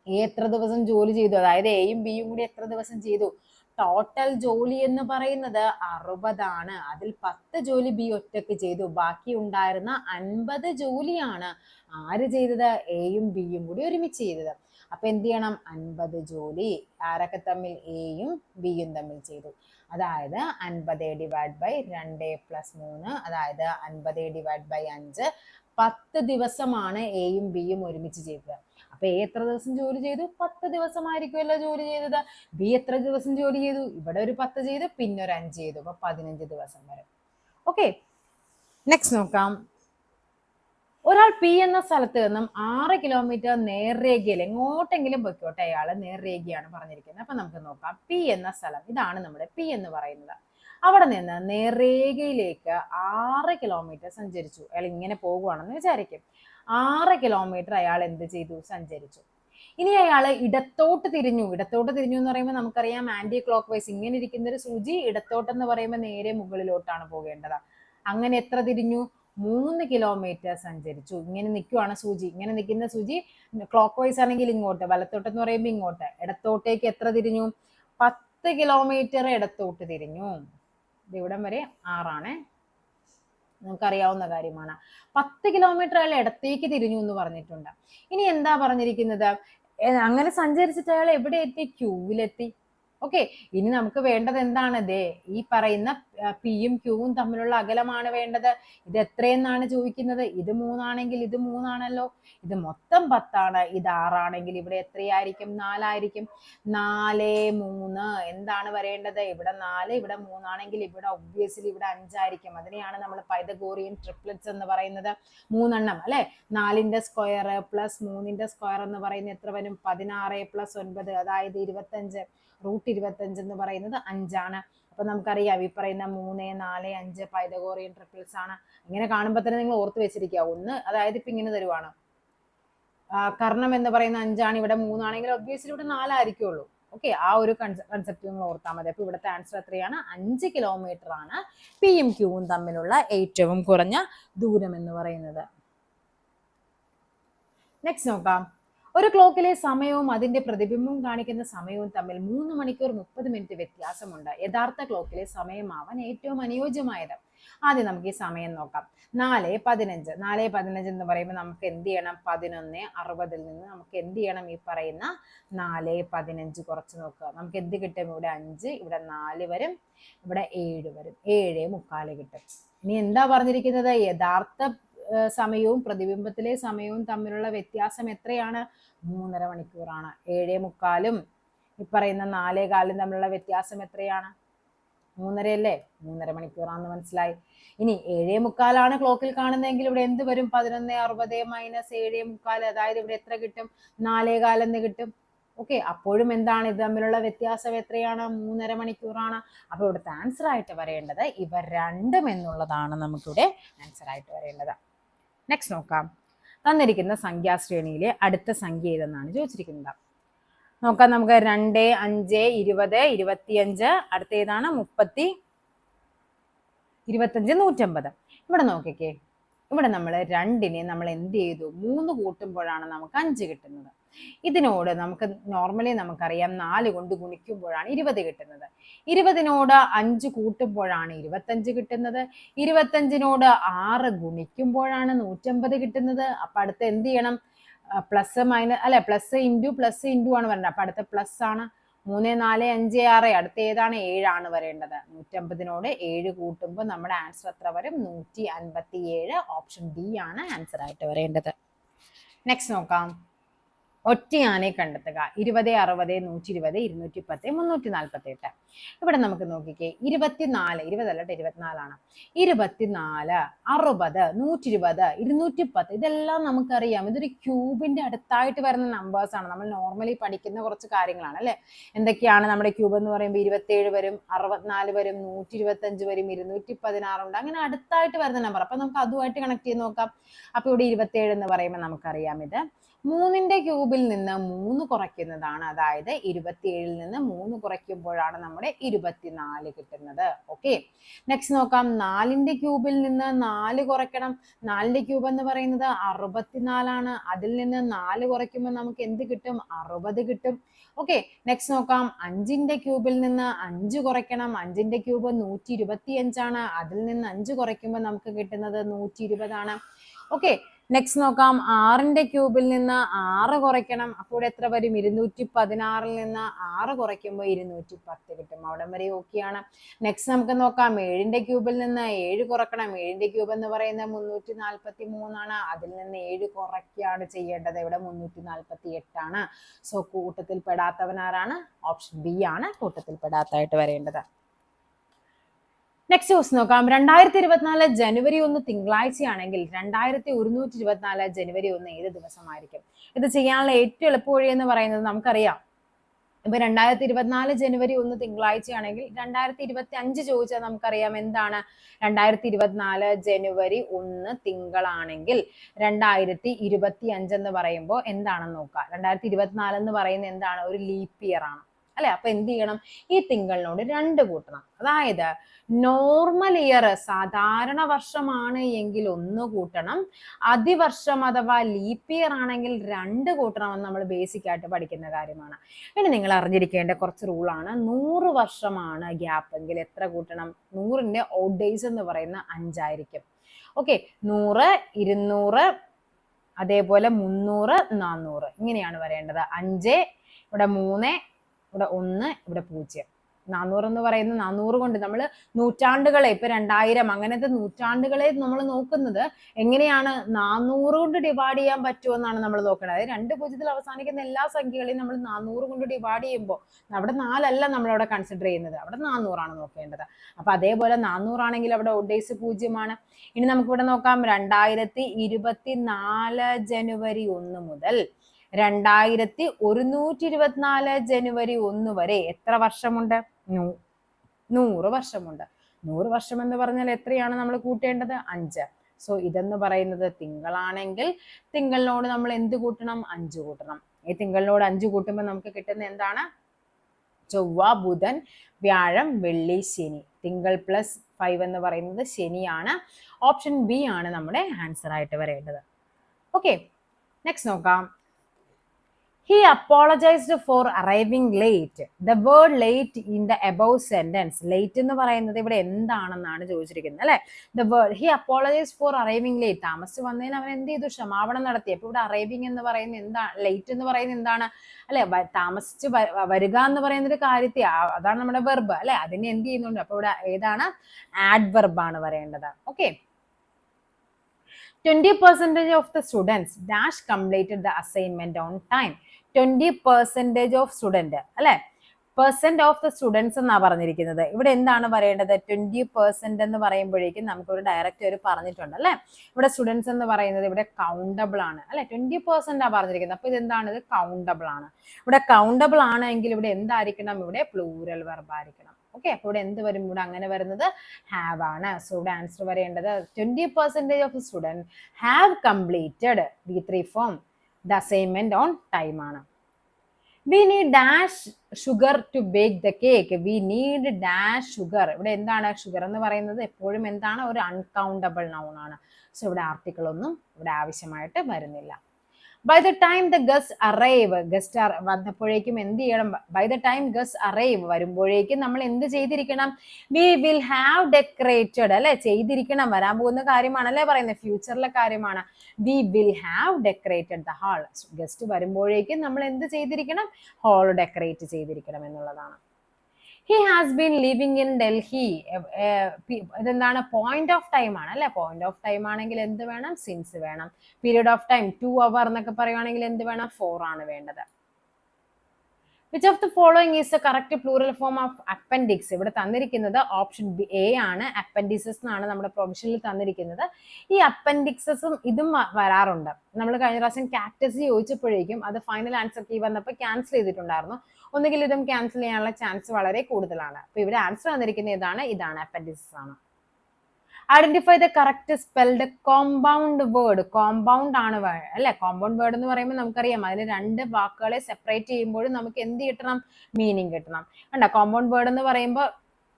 എ എത്ര ദിവസം ജോലി ചെയ്തു? അതായത് എയും ബിയും കൂടി എത്ര ദിവസം ചെയ്തു? ടോട്ടൽ ജോലി എന്ന് പറയുന്നത് അറുപതാണ്. അതിൽ പത്ത് ജോലി ബി ഒറ്റയ്ക്ക് ചെയ്തു. ബാക്കി ഉണ്ടായിരുന്ന അൻപത് ജോലിയാണ് ആര് ചെയ്തത്? എയും ബിയും കൂടി ഒരുമിച്ച് ചെയ്തത്. അപ്പൊ എന്ത് ചെയ്യണം? അൻപത് ജോലി ആരൊക്കെ തമ്മിൽ? എയും ബിയും തമ്മിൽ ചെയ്തു. അതായത് അൻപത് ഡിവൈഡ് ബൈ രണ്ട് പ്ലസ് മൂന്ന് അതായത് അൻപത് ഡിവൈഡ് ബൈ അഞ്ച്. പത്ത് ദിവസമാണ് എയും ബിയും ഒരുമിച്ച് ചെയ്തത്. അപ്പൊ എ എത്ര ദിവസം ജോലി ചെയ്തു? പത്ത് ദിവസമായിരിക്കുമല്ലോ ജോലി ചെയ്തത്. ബി എത്ര ദിവസം ജോലി ചെയ്തു? ഇവിടെ ഒരു പത്ത് ചെയ്തു പിന്നെ ഒരു അഞ്ച് ചെയ്തു. അപ്പൊ പതിനഞ്ച് ദിവസം വരെ. ഓക്കെ നെക്സ്റ്റ് നോക്കാം. ഒരാൾ പി എന്ന സ്ഥലത്ത് നിന്നും ആറ് കിലോമീറ്റർ നേർരേഖയിൽ എങ്ങോട്ടെങ്കിലും പൊയ്ക്കോട്ടെ അയാൾ നേർരേഖയാണ് പറഞ്ഞിരിക്കുന്നത്. അപ്പൊ നമുക്ക് നോക്കാം. പി എന്ന സ്ഥലം. ഇതാണ് നമ്മുടെ പി എന്ന് പറയുന്നത്. അവിടെ നിന്ന് നേർരേഖയിലേക്ക് ആറ് കിലോമീറ്റർ സഞ്ചരിച്ചു. അയാൾ ഇങ്ങനെ പോകുവാണെന്ന് വിചാരിക്കും. ആറ് കിലോമീറ്റർ അയാൾ എന്ത് ചെയ്തു? സഞ്ചരിച്ചു. ഇനി അയാൾ ഇടത്തോട്ട് തിരിഞ്ഞു. ഇടത്തോട്ട് തിരിഞ്ഞു എന്ന് പറയുമ്പോൾ നമുക്കറിയാം ആന്റി ക്ലോക്ക് വൈസ് ഇങ്ങനെ ഇരിക്കുന്ന ഒരു സൂചി ഇടത്തോട്ടെന്ന് പറയുമ്പോൾ നേരെ മുകളിലോട്ടാണ് പോകേണ്ടത്. അങ്ങനെ എത്ര തിരിഞ്ഞു? മൂന്ന് കിലോമീറ്റർ സഞ്ചരിച്ചു. ഇങ്ങനെ നിൽക്കുവാണ് സൂചി. ഇങ്ങനെ നിൽക്കുന്ന സൂചി ക്ലോക്ക് വൈസ് ആണെങ്കിൽ ഇങ്ങോട്ട് വലത്തോട്ടെന്ന് പറയുമ്പോൾ ഇങ്ങോട്ട്. ഇടത്തോട്ടേക്ക് എത്ര തിരിഞ്ഞു? പത്ത് കിലോമീറ്റർ ഇടത്തോട്ട് തിരിഞ്ഞു. ഇവിടം വരെ ആറാണ്. നമുക്കറിയാവുന്ന കാര്യമാണ്. പത്ത് കിലോമീറ്റർ അയാൾ ഇടത്തേക്ക് തിരിഞ്ഞു എന്ന് പറഞ്ഞിട്ടുണ്ട്. ഇനി എന്താ പറഞ്ഞിരിക്കുന്നത്? അങ്ങനെ സഞ്ചരിച്ചിട്ട് അയാൾ എവിടെ എത്തി? ക്യൂവിലെത്തി ഓക്കെ ഇനി നമുക്ക് വേണ്ടത് എന്താണ്? ദേ ഈ പറയുന്ന പിയും ക്യൂവും തമ്മിലുള്ള അകലമാണ് വേണ്ടത്. ഇത് എത്രയെന്നാണ് ചോദിക്കുന്നത്? ഇത് മൂന്നാണെങ്കിൽ ഇത് മൂന്നാണല്ലോ. ഇത് മൊത്തം പത്താണ്. ഇത് ആറാണെങ്കിൽ ഇവിടെ എത്രയായിരിക്കും? നാലായിരിക്കും. നാല് മൂന്ന് എന്താണ് വരേണ്ടത്? ഇവിടെ നാല് ഇവിടെ മൂന്നാണെങ്കിൽ ഇവിടെ ഒബ്വിയസ്ലി ഇവിടെ അഞ്ചായിരിക്കും. അതിനെയാണ് നമ്മൾ പൈതഗോറിയൻ ട്രിപ്ലറ്റ്സ് എന്ന് പറയുന്നത്. മൂന്നെണ്ണം അല്ലെ? നാലിന്റെ സ്ക്വയർ പ്ലസ് മൂന്നിന്റെ സ്ക്വയർ എന്ന് പറയുന്നത് എത്ര വരും? പതിനാറ് പ്ലസ് ഒൻപത് അതായത് ഇരുപത്തഞ്ച്. റൂട്ട് ഇരുപത്തഞ്ച് എന്ന് പറയുന്നത് അഞ്ചാണ്. അപ്പൊ നമുക്കറിയാം ഈ പറയുന്ന മൂന്ന് നാല് അഞ്ച് പൈതകോറിയൻ ട്രിപ്പിൾസ് ആണ്. ഇങ്ങനെ കാണുമ്പോൾ തന്നെ നിങ്ങൾ ഓർത്ത് വെച്ചിരിക്കുക ഒന്ന് അതായത് ഇപ്പൊ ഇങ്ങനെ തരുവാണ്. കർണം എന്ന് പറയുന്ന അഞ്ചാണ് ഇവിടെ മൂന്നാണെങ്കിൽ ഒബ്വിയസ്ലി ഇവിടെ നാലായിരിക്കുള്ളൂ. ഓക്കെ ആ ഒരു കൺസെപ്റ്റ് നിങ്ങൾ ഓർത്താൽ മതി. അപ്പൊ ഇവിടുത്തെ ആൻസർ എത്രയാണ്? അഞ്ച് കിലോമീറ്റർ ആണ്. പി എം ക്യൂവും തമ്മിലുള്ള ഏറ്റവും കുറഞ്ഞ ദൂരം എന്ന് പറയുന്നത്. നെക്സ്റ്റ് നോക്കാം. ഒരു ക്ലോക്കിലെ സമയവും അതിന്റെ പ്രതിബിംബം കാണിക്കുന്ന സമയവും തമ്മിൽ മൂന്ന് മണിക്കൂർ മുപ്പത് മിനിറ്റ് വ്യത്യാസമുണ്ട്. യഥാർത്ഥ ക്ലോക്കിലെ സമയമാവാൻ ഏറ്റവും അനുയോജ്യമായത്. ആദ്യം നമുക്ക് ഈ സമയം നോക്കാം. നാല് പതിനഞ്ച്. നാല് പതിനഞ്ച് എന്ന് പറയുമ്പോൾ നമുക്ക് എന്ത് ചെയ്യണം? പതിനൊന്ന് അറുപതിൽ നിന്ന് നമുക്ക് എന്ത് ചെയ്യണം? ഈ പറയുന്ന നാല് പതിനഞ്ച് കുറച്ച് നോക്കുക. നമുക്ക് എന്ത് കിട്ടും? ഇവിടെ അഞ്ച് ഇവിടെ നാല് വരും ഇവിടെ ഏഴ് വരും. ഏഴ് മുക്കാൽ കിട്ടും. ഇനി എന്താ പറഞ്ഞിരിക്കുന്നത്? യഥാർത്ഥ സമയവും പ്രതിബിംബത്തിലെ സമയവും തമ്മിലുള്ള വ്യത്യാസം എത്രയാണ്? മൂന്നര മണിക്കൂറാണ്. ഏഴേ മുക്കാലും. ഈ പറയുന്ന നാലേ കാലും തമ്മിലുള്ള വ്യത്യാസം എത്രയാണ്? മൂന്നരയല്ലേ? മൂന്നര മണിക്കൂറാണെന്ന് മനസ്സിലായി. ഇനി ഏഴേ മുക്കാലാണ് ക്ലോക്കിൽ കാണുന്നതെങ്കിൽ ഇവിടെ എന്ത് വരും? പതിനൊന്ന് അറുപത് മൈനസ് ഏഴേ മുക്കാൽ അതായത് ഇവിടെ എത്ര കിട്ടും? നാലേ കാലെന്ന് കിട്ടും. ഓക്കെ അപ്പോഴും എന്താണ്? ഇത് തമ്മിലുള്ള വ്യത്യാസം എത്രയാണ്? മൂന്നര മണിക്കൂറാണ്. അപ്പൊ ഇവിടുത്തെ ആൻസർ ആയിട്ട് വരേണ്ടത് ഇവ രണ്ടും എന്നുള്ളതാണ് നമുക്കിവിടെ ആൻസർ ആയിട്ട് വരേണ്ടത്. നെക്സ്റ്റ് നോക്കാം. തന്നിരിക്കുന്ന സംഖ്യാശ്രേണിയിലെ അടുത്ത സംഖ്യ ഏതെന്നാണ് ചോദിച്ചിരിക്കുന്നത്. നോക്കാം നമുക്ക് രണ്ട് അഞ്ച് ഇരുപത് ഇരുപത്തിയഞ്ച് അടുത്ത ഏതാണ്? മുപ്പത്തി ഇരുപത്തഞ്ച് നൂറ്റമ്പത്. ഇവിടെ നോക്കിക്കേ. ഇവിടെ നമ്മൾ രണ്ടിനെ നമ്മൾ എന്ത് ചെയ്തു? മൂന്ന് കൂട്ടുമ്പോഴാണ് നമുക്ക് അഞ്ച് കിട്ടുന്നത്. ഇതിനോട് നമുക്ക് നോർമലി നമുക്കറിയാം നാല് കൊണ്ട് ഗുണിക്കുമ്പോഴാണ് ഇരുപത് കിട്ടുന്നത്. ഇരുപതിനോട് അഞ്ച് കൂട്ടുമ്പോഴാണ് ഇരുപത്തഞ്ച് കിട്ടുന്നത്. ഇരുപത്തഞ്ചിനോട് ആറ് ഗുണിക്കുമ്പോഴാണ് നൂറ്റമ്പത് കിട്ടുന്നത്. അപ്പൊ അടുത്ത് എന്ത് ചെയ്യണം? പ്ലസ് മൈനസ് അല്ലെ പ്ലസ് ഇന്റു പ്ലസ് ഇന്റു ആണ് വരേണ്ടത്. അപ്പൊ അടുത്ത പ്ലസ് ആണ്. മൂന്ന് നാല് അഞ്ച് ആറ് അടുത്ത ഏതാണ്? ഏഴാണ് വരേണ്ടത്. നൂറ്റമ്പതിനോട് ഏഴ് കൂട്ടുമ്പോൾ നമ്മുടെ ആൻസർ എത്ര വരും? നൂറ്റി അൻപത്തി ഏഴ് ഓപ്ഷൻ ഡി ആണ് ആൻസർ ആയിട്ട് വരേണ്ടത്. നെക്സ്റ്റ് നോക്കാം. ഒറ്റയാനെ കണ്ടെത്തുക. ഇരുപത് അറുപത് നൂറ്റി ഇരുപത് ഇരുന്നൂറ്റി പത്ത് മുന്നൂറ്റി നാൽപ്പത്തി എട്ട് ഇവിടെ നമുക്ക് നോക്കിക്കേ. ഇരുപത്തിനാല് ഇരുപതല്ല ട്ടോ, ഇരുപത്തിനാലാണ്. ഇരുപത്തിനാല് അറുപത് നൂറ്റി ഇരുപത് ഇരുന്നൂറ്റി പത്ത് ഇതെല്ലാം നമുക്കറിയാം. ഇതൊരു ക്യൂബിന്റെ അടുത്തായിട്ട് വരുന്ന നമ്പേഴ്സ് ആണ്. നമ്മൾ നോർമലി പഠിക്കുന്ന കുറച്ച് കാര്യങ്ങളാണ് അല്ലെ? എന്തൊക്കെയാണ് നമ്മുടെ ക്യൂബ് എന്ന് പറയുമ്പോൾ ഇരുപത്തിയേഴ് വരും അറുപത്തിനാല് വരും നൂറ്റി ഇരുപത്തഞ്ച് വരും ഇരുന്നൂറ്റി പതിനാറുണ്ട് അങ്ങനെ അടുത്തായിട്ട് വരുന്ന നമ്പർ അപ്പൊ നമുക്ക് അതുമായിട്ട് കണക്ട് ചെയ്ത് നോക്കാം. അപ്പൊ ഇവിടെ ഇരുപത്തിയേഴ് എന്ന് പറയുമ്പോൾ നമുക്കറിയാം ഇത്. മൂന്നിന്റെ ക്യൂബിൽ നിന്ന് മൂന്ന് കുറയ്ക്കുന്നതാണ്. അതായത് ഇരുപത്തിയേഴിൽ നിന്ന് മൂന്ന് കുറയ്ക്കുമ്പോഴാണ് നമ്മുടെ ഇരുപത്തിനാല് കിട്ടുന്നത്. ഓക്കെ നെക്സ്റ്റ് നോക്കാം. നാലിന്റെ ക്യൂബിൽ നിന്ന് നാല് കുറയ്ക്കണം. നാലിന്റെ ക്യൂബ് എന്ന് പറയുന്നത് അറുപത്തിനാലാണ്. അതിൽ നിന്ന് നാല് കുറയ്ക്കുമ്പോൾ നമുക്ക് എന്ത് കിട്ടും? അറുപത് കിട്ടും. ഓക്കെ നെക്സ്റ്റ് നോക്കാം. അഞ്ചിന്റെ ക്യൂബിൽ നിന്ന് അഞ്ച് കുറയ്ക്കണം. അഞ്ചിന്റെ ക്യൂബ് നൂറ്റി ഇരുപത്തി അഞ്ചാണ് അതിൽ നിന്ന് അഞ്ച് കുറയ്ക്കുമ്പോൾ നമുക്ക് കിട്ടുന്നത് നൂറ്റി ഇരുപതാണ് ഓക്കെ നെക്സ്റ്റ് നോക്കാം. ആറിന്റെ ക്യൂബിൽ നിന്ന് ആറ് കുറയ്ക്കണം. അപ്പോൾ എത്ര വരും? ഇരുന്നൂറ്റി പതിനാറിൽ നിന്ന് ആറ് കുറയ്ക്കുമ്പോൾ ഇരുന്നൂറ്റി പത്ത് കിട്ടും. അവിടം വരെ ഓക്കെയാണ് നെക്സ്റ്റ് നമുക്ക് നോക്കാം. ഏഴിന്റെ ക്യൂബിൽ നിന്ന് ഏഴ് കുറക്കണം. ഏഴിന്റെ ക്യൂബ് എന്ന് പറയുന്നത് മുന്നൂറ്റി നാൽപ്പത്തി മൂന്നാണ് അതിൽ നിന്ന് ഏഴ് കുറയ്ക്കുകയാണ് ചെയ്യേണ്ടത്. ഇവിടെ മുന്നൂറ്റി നാൽപ്പത്തി എട്ടാണ് സോ കൂട്ടത്തിൽ പെടാത്തവനാരാണ് ഓപ്ഷൻ ബി ആണ്. കൂട്ടത്തിൽ പെടാത്തായിട്ട് വരേണ്ടത്. നെക്സ്റ്റ് ക്വസ്റ്റ് നോക്കാം. രണ്ടായിരത്തി ഇരുപത്തിനാല് ജനുവരി ഒന്ന് തിങ്കളാഴ്ചയാണെങ്കിൽ രണ്ടായിരത്തി ഒരുന്നൂറ്റി ഇരുപത്തിനാല് ജനുവരി ഒന്ന് ഏത് ദിവസമായിരിക്കും? ഇത് ചെയ്യാനുള്ള ഏറ്റവും എളുപ്പവഴി എന്ന് പറയുന്നത് നമുക്കറിയാം. ഇപ്പൊ രണ്ടായിരത്തി ഇരുപത്തിനാല് ജനുവരി ഒന്ന് തിങ്കളാഴ്ചയാണെങ്കിൽ രണ്ടായിരത്തി ഇരുപത്തി അഞ്ച് ചോദിച്ചാൽ നമുക്കറിയാം എന്താണ്? രണ്ടായിരത്തി ഇരുപത്തിനാല് ജനുവരി ഒന്ന് തിങ്കളാണെങ്കിൽ രണ്ടായിരത്തി ഇരുപത്തി അഞ്ച് എന്ന് പറയുമ്പോൾ എന്താണെന്ന് നോക്കാം. രണ്ടായിരത്തി ഇരുപത്തിനാല് എന്ന് പറയുന്നത് എന്താണ്? ഒരു ലീപ്പ് ഇയർ ആണ്. അല്ലെ? അപ്പൊ എന്ത് ചെയ്യണം? ഈ തിങ്കളിനോട് രണ്ട് കൂട്ടണം. അതായത് നോർമൽ ഇയർ സാധാരണ വർഷമാണ് എങ്കിൽ ഒന്ന് കൂട്ടണം. അതിവർഷം അഥവാ ലീപ് ഇയർ ആണെങ്കിൽ രണ്ട് കൂട്ടണം എന്ന് നമ്മൾ ബേസിക് ആയിട്ട് പഠിക്കുന്ന കാര്യമാണ്. ഇനി നിങ്ങൾ അറിഞ്ഞിരിക്കേണ്ട കുറച്ച് റൂളാണ് നൂറ് വർഷമാണ് ഗ്യാപ്പ് എങ്കിൽ എത്ര കൂട്ടണം? നൂറിന്റെ ഓഡ് ഡേയ്സ് എന്ന് പറയുന്ന അഞ്ചായിരിക്കും. ഓക്കെ നൂറ് ഇരുന്നൂറ് അതേപോലെ മുന്നൂറ് നാന്നൂറ്. ഇങ്ങനെയാണ് വരേണ്ടത്. അഞ്ച് ഇവിടെ മൂന്ന് ഇവിടെ ഒന്ന് ഇവിടെ പൂജ്യം. നാനൂറ് എന്ന് പറയുന്ന നാനൂറ് കൊണ്ട് നമ്മൾ നൂറ്റാണ്ടുകളെ ഇപ്പൊ രണ്ടായിരം അങ്ങനത്തെ നൂറ്റാണ്ടുകളെ നമ്മൾ നോക്കുന്നത് എങ്ങനെയാണ് നാനൂറ് കൊണ്ട് ഡിവൈഡ് ചെയ്യാൻ പറ്റുമോ എന്നാണ് നമ്മൾ നോക്കുന്നത് അതായത് രണ്ട് പൂജ്യത്തിൽ അവസാനിക്കുന്ന എല്ലാ സംഖ്യകളെയും നമ്മൾ നാനൂറ് കൊണ്ട് ഡിവൈഡ് ചെയ്യുമ്പോൾ അവിടെ നാലല്ല നമ്മൾ അവിടെ കൺസിഡർ ചെയ്യുന്നത്. അവിടെ നാനൂറാണ് നോക്കേണ്ടത്. അപ്പൊ അതേപോലെ നാനൂറാണെങ്കിൽ അവിടെ ഒഡേസ് പൂജ്യമാണ്. ഇനി നമുക്കിവിടെ നോക്കാം. രണ്ടായിരത്തി ഇരുപത്തി നാല് ജനുവരി ഒന്ന് മുതൽ രണ്ടായിരത്തി ഒരുന്നൂറ്റി ഇരുപത്തിനാല് ജനുവരി ഒന്ന് വരെ എത്ര വർഷമുണ്ട്? നൂ- നൂറ് വർഷമുണ്ട്. നൂറ് വർഷം എന്ന് പറഞ്ഞാൽ എത്രയാണ് നമ്മൾ കൂട്ടേണ്ടത്? അഞ്ച്. സോ ഇതെന്ന് പറയുന്നത് തിങ്കളാണെങ്കിൽ തിങ്കളിനോട് നമ്മൾ എന്ത് കൂട്ടണം? അഞ്ച് കൂട്ടണം. ഈ തിങ്കളിനോട് അഞ്ച് കൂട്ടുമ്പോൾ നമുക്ക് കിട്ടുന്ന എന്താണ്? ചൊവ്വ ബുധൻ വ്യാഴം വെള്ളി ശനി. തിങ്കൾ പ്ലസ് ഫൈവ് എന്ന് പറയുന്നത് ശനിയാണ്. ഓപ്ഷൻ ബി ആണ് നമ്മുടെ ആൻസർ ആയിട്ട് വരേണ്ടത്. ഓക്കെ നെക്സ്റ്റ് നോക്കാം. He apologized for arriving late the word late in the above sentence late എന്ന് പറയുന്നത് ഇവിടെ എന്താണെന്നാണ് ചോദിച്ചിരിക്കുന്നത് അല്ലെ? The word he apologize for arriving late താമസിച്ച് വന്നതിന് അവൻ എന്ത് ചെയ്തു? ക്ഷമാപണം നടത്തി. അപ്പൊ ഇവിടെ അറൈവിംഗ് എന്ന് പറയുന്നത് എന്താണ് ലേറ്റ് എന്ന് പറയുന്നത് എന്താണ് അല്ലെ? താമസിച്ച് വരിക എന്ന് പറയുന്ന ഒരു കാര്യത്തെ അതാണ് നമ്മുടെ വെർബ് അല്ലെ? അതിനെ എന്ത് ചെയ്യുന്നുണ്ട്? അപ്പൊ ഇവിടെ ഏതാണ്? ആഡ് വെർബാണ് പറയേണ്ടത്. Okay twenty percentage of the students dash completed the assignment on time twenty percentage of student അല്ലെ? പെർസെന്റ് ഓഫ് ദ സ്റ്റുഡൻസ് എന്നാണ് പറഞ്ഞിരിക്കുന്നത്. ഇവിടെ എന്താണ് പറയേണ്ടത്? ട്വന്റി പെർസെന്റ് എന്ന് പറയുമ്പോഴേക്കും നമുക്കൊരു ഡയറക്റ്റ് ഒരു പറഞ്ഞിട്ടുണ്ട് അല്ലേ? ഇവിടെ സ്റ്റുഡൻസ് എന്ന് പറയുന്നത് ഇവിടെ കൗണ്ടബിൾ ആണ് അല്ലെ? ട്വന്റി പെർസെന്റ് ആണ് പറഞ്ഞിരിക്കുന്നത്. അപ്പൊ ഇതെന്താണ് ഇത് കൗണ്ടബിൾ ആണ്. ഇവിടെ കൗണ്ടബിൾ എങ്കിൽ ഇവിടെ എന്തായിരിക്കണം? ഇവിടെ പ്ലൂരൽ വെർബായിരിക്കണം ഓക്കെ അപ്പൊ ഇവിടെ എന്ത് വരും? ഇവിടെ അങ്ങനെ വരുന്നത് ഹാവ് ആണ്. സോ ഇവിടെ ആൻസർ വരേണ്ടത് twenty percentage of student have completed B three from the assignment on time ആണ്. We need dash sugar to bake the cake we need dash sugar ഇവിടെ എന്താണ് ഷുഗർ എന്ന് പറയുന്നത്? എപ്പോഴും എന്താണ്? ഒരു അൺകൗണ്ടബിൾ നൗൺ ആണ്. സോ ഇവിടെ ആർട്ടിക്കിൾ ഒന്നും ഇവിടെ ആവശ്യമായിട്ട് വരുന്നില്ല. By the time the guests arrive guest വന്നപ്പോഴേക്കും എന്ത് ചെയ്യണം? By the time guests arrive വരുമ്പോഴേക്കും നമ്മൾ എന്ത് ചെയ്തിരിക്കണം? വി വിൽ ഹാവ് ഡെക്കറേറ്റഡ് അല്ലെ? ചെയ്തിരിക്കണം. വരാൻ പോകുന്ന കാര്യമാണ് അല്ലെ പറയുന്നത് ഫ്യൂച്ചറിലെ കാര്യമാണ്. We will have decorated the hall guest വരുമ്പോഴേക്കും നമ്മൾ എന്ത് ചെയ്തിരിക്കണം? ഹാൾ ഡെക്കറേറ്റ് ചെയ്തിരിക്കണം എന്നുള്ളതാണ്. He has been living in Delhi ഇതെന്താണ്? പോയിന്റ് ഓഫ് ടൈം ആണ് അല്ലെ? പോയിന്റ് ഓഫ് ടൈം ആണെങ്കിൽ എന്ത് വേണം? സിൻസ് വേണം. Period of time two hour എന്നൊക്കെ പറയുവാണെങ്കിൽ എന്ത് വേണം? ഫോർ ആണ് വേണ്ടത്. Which of the following is the correct plural form of appendix ഇവിടെ തന്നിരിക്കുന്നത് ഓപ്ഷൻ ബി എ ആണ്. അപ്പൻഡിസസ് എന്നാണ് നമ്മുടെ പ്രൊവിഷനിൽ തന്നിരിക്കുന്നത്. ഈ അപ്പൻഡിക്സസും ഇതും വരാറുണ്ട്. നമ്മൾ കഴിഞ്ഞ പ്രാവശ്യം കാക്ടസ് ചോദിച്ചപ്പോഴേക്കും അത് ഫൈനൽ ആൻസർ കീ വന്നപ്പോൾ ക്യാൻസൽ ചെയ്തിട്ടുണ്ടായിരുന്നു. ഒന്നുകിൽ ഇതും ക്യാൻസൽ ചെയ്യാനുള്ള ചാൻസ് വളരെ കൂടുതലാണ്. അപ്പൊ ഇവിടെ ആൻസർ തന്നിരിക്കുന്ന ഇതാണ് ഇതാണ് അപ്പൻഡിസസ് ആണ്. Identify the correct spelled compound word compound ആണ് അല്ലെ? കോമ്പൗണ്ട് വേർഡ് എന്ന് പറയുമ്പോൾ നമുക്കറിയാം. അതിൽ രണ്ട് വാക്കുകളെ സെപ്പറേറ്റ് ചെയ്യുമ്പോഴും നമുക്ക് എന്ത് കിട്ടണം? മീനിങ് കിട്ടണം. കണ്ട? കോമ്പൗണ്ട് വേർഡ് എന്ന് പറയുമ്പോൾ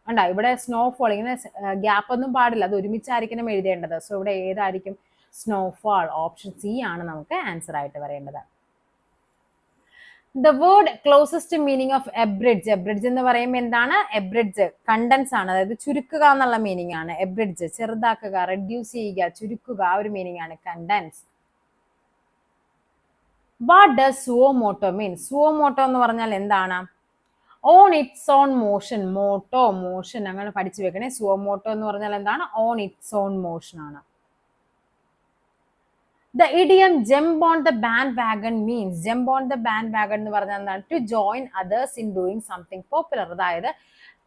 കണ്ട? ഇവിടെ സ്നോഫോൾ ഇങ്ങനെ ഗ്യാപ്പ് ഒന്നും പാടില്ല. അത് ഒരുമിച്ചായിരിക്കണം എഴുതേണ്ടത്. സോ ഇവിടെ ഏതായിരിക്കും? സ്നോഫാൾ ഓപ്ഷൻ സി ആണ് നമുക്ക് ആൻസർ ആയിട്ട് വരേണ്ടത്. The word closest meaning of abridge abridge എന്ന് പറയുമ്പോൾ എന്താണ്? എബ്രിഡ്ജ് കണ്ടൻസ് ആണ്. അതായത് ചുരുക്കുക എന്നുള്ള മീനിങ് ആണ്. എബ്രിഡ്ജ് ചെറുതാക്കുക റെഡ്യൂസ് ചെയ്യുക ചുരുക്കുക. ആ ഒരു മീനിങ് ആണ് condense what does suo moto mean suo moto എന്ന് പറഞ്ഞാൽ എന്താണ്? On its own motion moto motion അങ്ങനെ പഠിച്ചു വെക്കണേ. സുവോ മോട്ടോ എന്ന് പറഞ്ഞാൽ എന്താണ്? ഓൺ ഇറ്റ്സ് ഓൺ മോഷൻ ആണ്. The idiom jump on the bandwagon means jump on the bandwagon എന്ന് പറഞ്ഞാൽ എന്താണ്? To join others in doing something popular അതായത്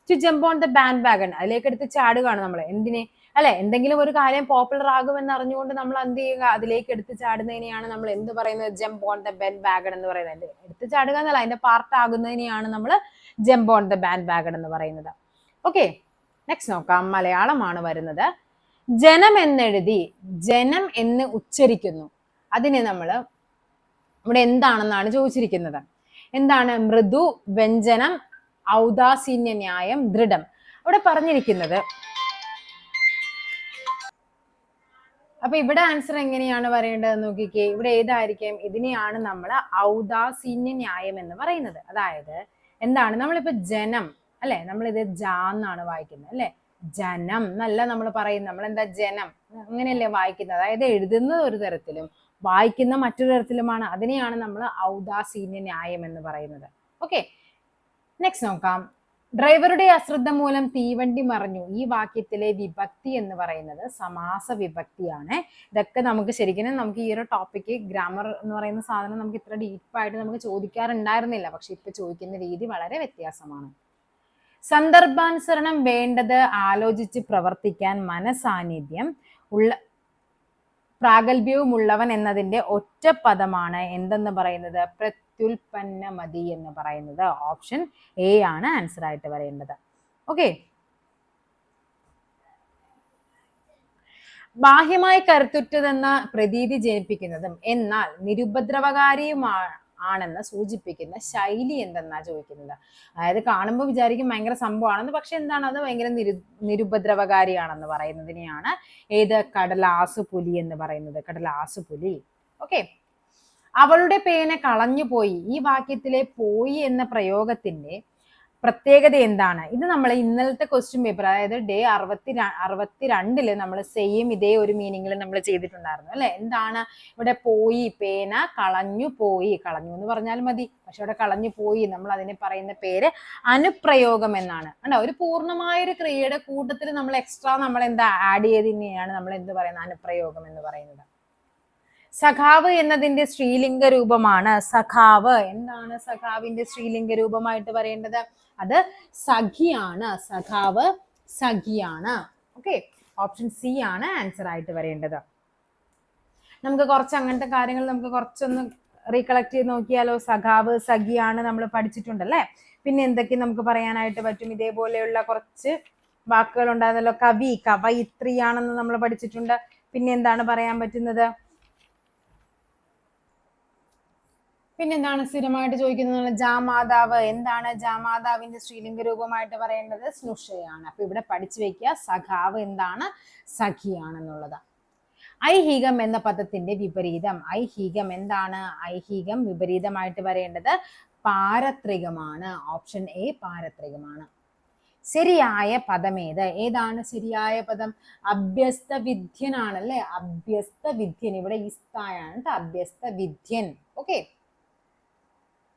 to jump on the bandwagon അതിലേക്ക് എടുത്ത് ചാടുകയാണ് നമ്മൾ എന്തിനെ? അല്ലെ എന്തെങ്കിലും ഒരു കാര്യം പോപ്പുലർ ആകുമെന്ന് അറിഞ്ഞുകൊണ്ട് നമ്മൾ എന്ത് ചെയ്യുക? അതിലേക്ക് എടുത്ത് ചാടുന്നതിനെയാണ് നമ്മൾ എന്ത് പറയുന്നത്? Jump on the bandwagon എന്ന് പറയുന്നത്. എടുത്ത് ചാടുക എന്നല്ല അതിന്റെ പാർട്ട് ആകുന്നതിനെയാണ് നമ്മൾ jump on the bandwagon എന്ന് പറയുന്നത്. ഓക്കെ നെക്സ്റ്റ് നോക്കാം. മലയാളമാണ് വരുന്നത്. ജനം എന്നെഴുതി ജനം എന്ന് ഉച്ചരിക്കുന്നു. അതിനെ നമ്മൾ ഇവിടെ എന്താണെന്നാണ് ചോദിച്ചിരിക്കുന്നത്. എന്താണ്? മൃദു വ്യഞ്ജനം ഔദാസീന്യ ന്യായം ദൃഢം. അവിടെ പറഞ്ഞിരിക്കുന്നത് അപ്പൊ ഇവിടെ ആൻസർ എങ്ങനെയാണ് പറയേണ്ടത് നോക്കിക്കേ. ഇവിടെ ഏതായിരിക്കും? ഇതിനെയാണ് നമ്മൾ ഔദാസീന്യ ന്യായം എന്ന് പറയുന്നത്. അതായത് എന്താണ്? നമ്മളിപ്പോ ജനം അല്ലെ? നമ്മളിത് ജാന്നാണ് വായിക്കുന്നത് അല്ലെ? ജനം എന്നല്ല നമ്മൾ പറയും നമ്മൾ എന്താ ജനം? അങ്ങനെയല്ലേ വായിക്കുന്നത്. അതായത് എഴുതുന്നത് ഒരു തരത്തിലും വായിക്കുന്ന മറ്റൊരു തരത്തിലുമാണ്. അതിനെയാണ് നമ്മൾ ഔദാസീന്യ ന്യായം എന്ന് പറയുന്നത്. ഓക്കെ നെക്സ്റ്റ് നോക്കാം. ഡ്രൈവറുടെ അശ്രദ്ധ മൂലം തീവണ്ടി മറിഞ്ഞു. ഈ വാക്യത്തിലെ വിഭക്തി എന്ന് പറയുന്നത് സമാസ വിഭക്തിയാണ്. ഇതൊക്കെ നമുക്ക് ശരിക്കും നമുക്ക് ഈ ഒരു ടോപ്പിക്ക് ഗ്രാമർ എന്ന് പറയുന്ന സാധനം നമുക്ക് ഇത്ര ഡീപ്പായിട്ട് നമുക്ക് ചോദിക്കാറുണ്ടായിരുന്നില്ല. പക്ഷെ ഇപ്പൊ ചോദിക്കുന്ന രീതി വളരെ വ്യത്യാസമാണ്. സന്ദർഭാനുസരണം വേണ്ടത് ആലോചിച്ച് പ്രവർത്തിക്കാൻ മനസാന്നിധ്യം ഉള്ള പ്രാഗൽഭ്യവുമുള്ളവൻ എന്നതിന്റെ ഒറ്റ പദമാണ് എന്തെന്ന് പറയുന്നത്? പ്രത്യുൽപ്പന്നമതി എന്ന് പറയുന്നത്. ഓപ്ഷൻ എ ആണ് ആൻസർ ആയിട്ട് വരേണ്ടത്. ഓക്കെ. ബാഹ്യമായി കരുത്തുറ്റതെന്ന പ്രതീതി ജനിപ്പിക്കുന്നതും എന്നാൽ നിരുപദ്രവകാരിയുമാണ് ആണെന്ന് സൂചിപ്പിക്കുന്ന ശൈലി എന്തെന്നാ ചോദിക്കുന്നത്? അതായത് കാണുമ്പോൾ വിചാരിക്കും ഭയങ്കര സംഭവമാണെന്ന് പക്ഷെ എന്താണ് അത് ഭയങ്കര നിരു നിരുപദ്രവകാരിയാണെന്ന് പറയുന്നതിനെയാണ് ഏത് കടലാസു പുലി എന്ന് പറയുന്നത്. കടലാസു പുലി. ഓക്കെ അവളുടെ പേന കളഞ്ഞു പോയി ഈ വാക്യത്തിലെ പോയി എന്ന പ്രയോഗത്തിന്റെ പ്രത്യേകത എന്താണ്? ഇത് നമ്മൾ ഇന്നലത്തെ ക്വസ്റ്റ്യൻ പേപ്പർ അതായത് ഡേ അറുപത്തി അറുപത്തി രണ്ടിൽ നമ്മൾ സെയിം ഇതേ ഒരു മീനിങ്ങിൽ നമ്മൾ ചെയ്തിട്ടുണ്ടായിരുന്നു. അല്ലെ? എന്താണ്? ഇവിടെ പോയി പേന കളഞ്ഞു പോയി. കളഞ്ഞു എന്ന് പറഞ്ഞാൽ മതി. പക്ഷെ ഇവിടെ കളഞ്ഞു പോയി നമ്മൾ അതിനെ പറയുന്ന പേര് അനുപ്രയോഗം എന്നാണ്. കണ്ടോ? ഒരു പൂർണമായ ഒരു ക്രിയയുടെ കൂട്ടത്തിൽ നമ്മൾ എക്സ്ട്രാ നമ്മൾ എന്താ ആഡ് ചെയ്തതിനെയാണ് നമ്മൾ എന്ത് പറയുന്നത്? അനുപ്രയോഗം എന്ന് പറയുന്നത്. സഖാവ് എന്നതിന്റെ സ്ത്രീലിംഗ രൂപമാണ് സഖാവ് എന്താണ് സഖാവിന്റെ സ്ത്രീലിംഗ രൂപമായിട്ട് പറയേണ്ടത്? അത് സഖിയാണ്. സഖാവ് സഖിയാണ്. ഓക്കെ ഓപ്ഷൻ സി ആണ് ആൻസർ ആയിട്ട് വരേണ്ടത്. നമുക്ക് കുറച്ച് അങ്ങനത്തെ കാര്യങ്ങൾ നമുക്ക് കുറച്ചൊന്ന് റീകളക്ട് ചെയ്ത് നോക്കിയാലോ? സഖാവ് സഖിയാണ് നമ്മൾ പഠിച്ചിട്ടുണ്ടല്ലേ? പിന്നെ എന്തൊക്കെ നമുക്ക് പറയാനായിട്ട് പറ്റും? ഇതേപോലെയുള്ള കുറച്ച് വാക്കുകൾ ഉണ്ടായിരുന്നല്ലോ. കവി കവയിത്രിയാണെന്ന് നമ്മൾ പഠിച്ചിട്ടുണ്ട്. പിന്നെ എന്താണ് പറയാൻ പറ്റുന്നത്? പിന്നെന്താണ് സ്ഥിരമായിട്ട് ചോദിക്കുന്നത് ജാമാതാവ് എന്താണ് ജാമാതാവിന്റെ സ്ത്രീലിംഗ രൂപമായിട്ട് പറയേണ്ടത്? സ്നുഷയാണ്. അപ്പൊ ഇവിടെ പഠിച്ചു വെക്കുക സഖാവ് എന്താണ്? സഖിയാണെന്നുള്ളത്. ഐഹികം എന്ന പദത്തിന്റെ വിപരീതം. ഐഹികം എന്താണ്? ഐഹികം വിപരീതമായിട്ട് പറയേണ്ടത് പാരത്രികമാണ്. Option A പാരത്രികമാണ്. ശരിയായ പദമേത്? ഏതാണ് ശരിയായ പദം? അഭ്യസ്ത വിദ്യനാണല്ലേ അഭ്യസ്ത വിദ്യൻ ഇവിടെ ഇസ്തായാണ് അഭ്യസ്ത വിദ്യൻ ഓക്കെ.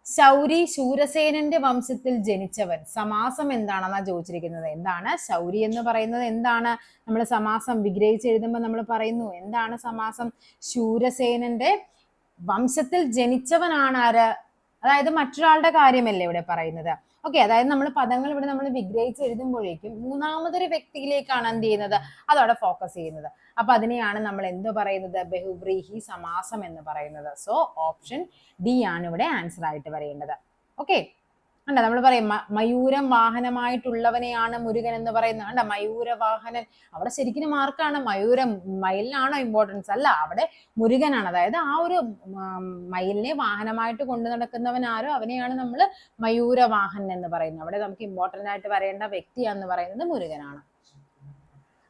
ശൗരി ശൂരസേനന്റെ വംശത്തിൽ ജനിച്ചവൻ. സമാസം എന്താണെന്നാ ചോദിച്ചിരിക്കുന്നത്? എന്താണ് ശൗരി എന്ന് പറയുന്നത്? എന്താണ് നമ്മൾ സമാസം വിഗ്രഹിച്ച് എഴുതുമ്പോൾ നമ്മൾ പറയുന്നു? എന്താണ് സമാസം? ശൂരസേനന്റെ വംശത്തിൽ ജനിച്ചവനാണ് ആര്? അതായത് മറ്റൊരാളുടെ കാര്യമല്ലേ ഇവിടെ പറയുന്നത്. ഓക്കെ അതായത് നമ്മൾ പദങ്ങൾ ഇവിടെ നമ്മൾ വിഗ്രഹിച്ച് എഴുതുമ്പോഴേക്കും മൂന്നാമതൊരു വ്യക്തിയിലേക്കാണ് എന്ത് ചെയ്യുന്നത്? അതവിടെ ഫോക്കസ് ചെയ്യുന്നത്. അപ്പൊ അതിനെയാണ് നമ്മൾ എന്ത് പറയുന്നത്? ബഹുബ്രീഹി സമാസം എന്ന് പറയുന്നത്. സോ ഓപ്ഷൻ ഡി ആണ് ഇവിടെ ആൻസർ ആയിട്ട് വരേണ്ടത്. ഓക്കെ അല്ല നമ്മൾ പറയും മയൂരം വാഹനമായിട്ടുള്ളവനെയാണ് മുരുകൻ എന്ന് പറയുന്നത്. അല്ല മയൂര വാഹനൻ. അവിടെ ശരിക്കും മാർക്കാണ് മയൂരം മയിലിനാണോ ഇമ്പോർട്ടൻസ് അല്ല അവിടെ മുരുകനാണ്. അതായത് ആ ഒരു മയിലിനെ വാഹനമായിട്ട് കൊണ്ടു നടക്കുന്നവൻ ആരോ? അവനെയാണ് നമ്മൾ മയൂര വാഹനൻ എന്ന് പറയുന്നത്. അവിടെ നമുക്ക് ഇമ്പോർട്ടന്റ് ആയിട്ട് വരേണ്ട വ്യക്തിയാന്ന് പറയുന്നത് മുരുകനാണ്.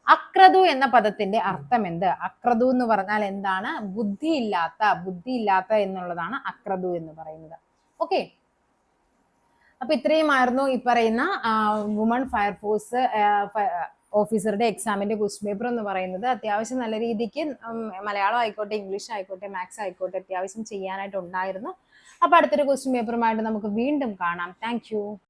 അക്രതു എന്ന പദത്തിന്റെ അർത്ഥം എന്ത്? അക്രതു എന്ന് പറഞ്ഞാൽ എന്താണ്? ബുദ്ധിയില്ലാത്ത ബുദ്ധിയില്ലാത്ത എന്നുള്ളതാണ് അക്രതു എന്ന് പറയുന്നത്. ഓക്കെ? അപ്പൊ ഇത്രയുമായിരുന്നു ഈ പറയുന്ന വുമൺ ഫയർഫോഴ്സ് ഓഫീസറുടെ എക്സാമിന്റെ ക്വസ്റ്റ്യൻ പേപ്പർ എന്ന് പറയുന്നത്. അത്യാവശ്യം നല്ല രീതിക്ക് മലയാളം ആയിക്കോട്ടെ ഇംഗ്ലീഷ് ആയിക്കോട്ടെ മാത്സ് ആയിക്കോട്ടെ അത്യാവശ്യം ചെയ്യാനായിട്ട് ഉണ്ടായിരുന്നു. അപ്പൊ അടുത്തൊരു ക്വസ്റ്റ്യൻ പേപ്പറുമായിട്ട് നമുക്ക് വീണ്ടും കാണാം. താങ്ക്